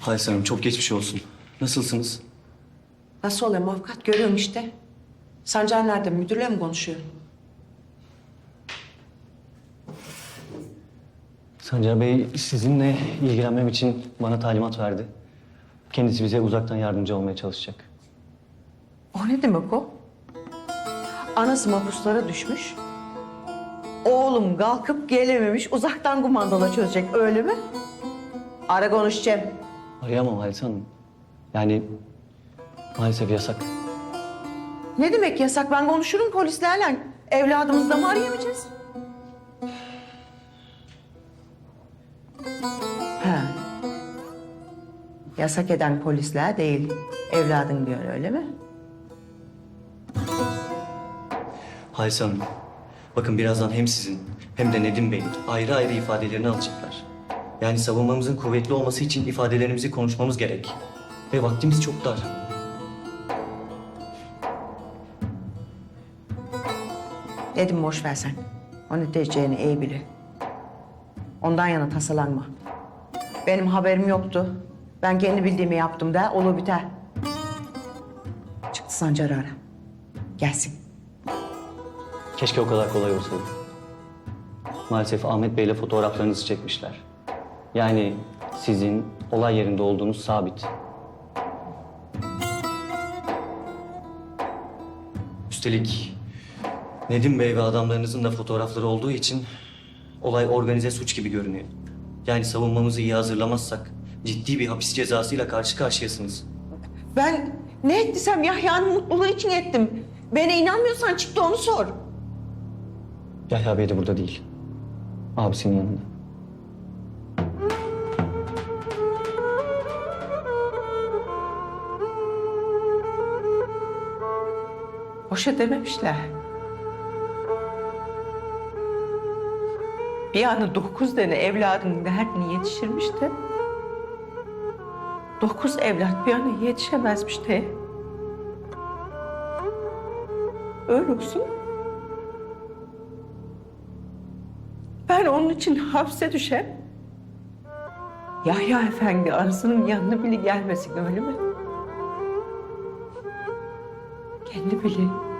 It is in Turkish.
Halis Hanım çok geçmiş olsun. Nasılsınız? Nasıl olayım avukat? Görüyorum işte. Sancar nerede? Müdürle mi konuşuyor? Sancar Bey sizinle ilgilenmem için bana talimat verdi. Kendisi bize uzaktan yardımcı olmaya çalışacak. O ne demek o? Anası mahpuslara düşmüş. Oğlum kalkıp gelememiş. Uzaktan kumandalı çözecek öyle mi? Ara konuşacağım. Arayamam Halis Hanım. Yani maalesef yasak. Ne demek yasak? Ben konuşurum polislerle. Evladımızı da mı arayamayacağız? Ha. Yasak eden polisler değil. Evladın diyor öyle mi? Halis Hanım, bakın birazdan hem sizin hem de Nedim Bey'in ayrı ayrı ifadelerini alacaklar. Yani savunmamızın kuvvetli olması için ifadelerimizi konuşmamız gerek. Ve vaktimiz çok dar. Dedim boş ver sen. O ne diyeceğini iyi bilir. Ondan yana tasalanma. Benim haberim yoktu. Ben kendi bildiğimi yaptım da olur biter. Çıktı Sancar'ı ara. Gelsin. Keşke o kadar kolay olsaydı. Maalesef Ahmet Bey'le fotoğraflarınızı çekmişler. Yani sizin olay yerinde olduğunuz sabit. Üstelik Nedim Bey ve adamlarınızın da fotoğrafları olduğu için olay organize suç gibi görünüyor. Yani savunmamızı iyi hazırlamazsak ciddi bir hapis cezasıyla karşı karşıyasınız. Ben ne ettiysem Yahya'nın mutluluğu için ettim. Bana inanmıyorsan çık da onu sor. Yahya Bey de burada değil. Abisinin yanında. Boşa dememişler. Bir anda dokuz tane evladın derdini yetiştirmiş de... ...dokuz evlat bir anda yetişemezmiş de... Öyle olsun. Ben onun için hapse düşem. Yahya Efendi arasının yanına bile gelmesin öyle mi? Kendi bile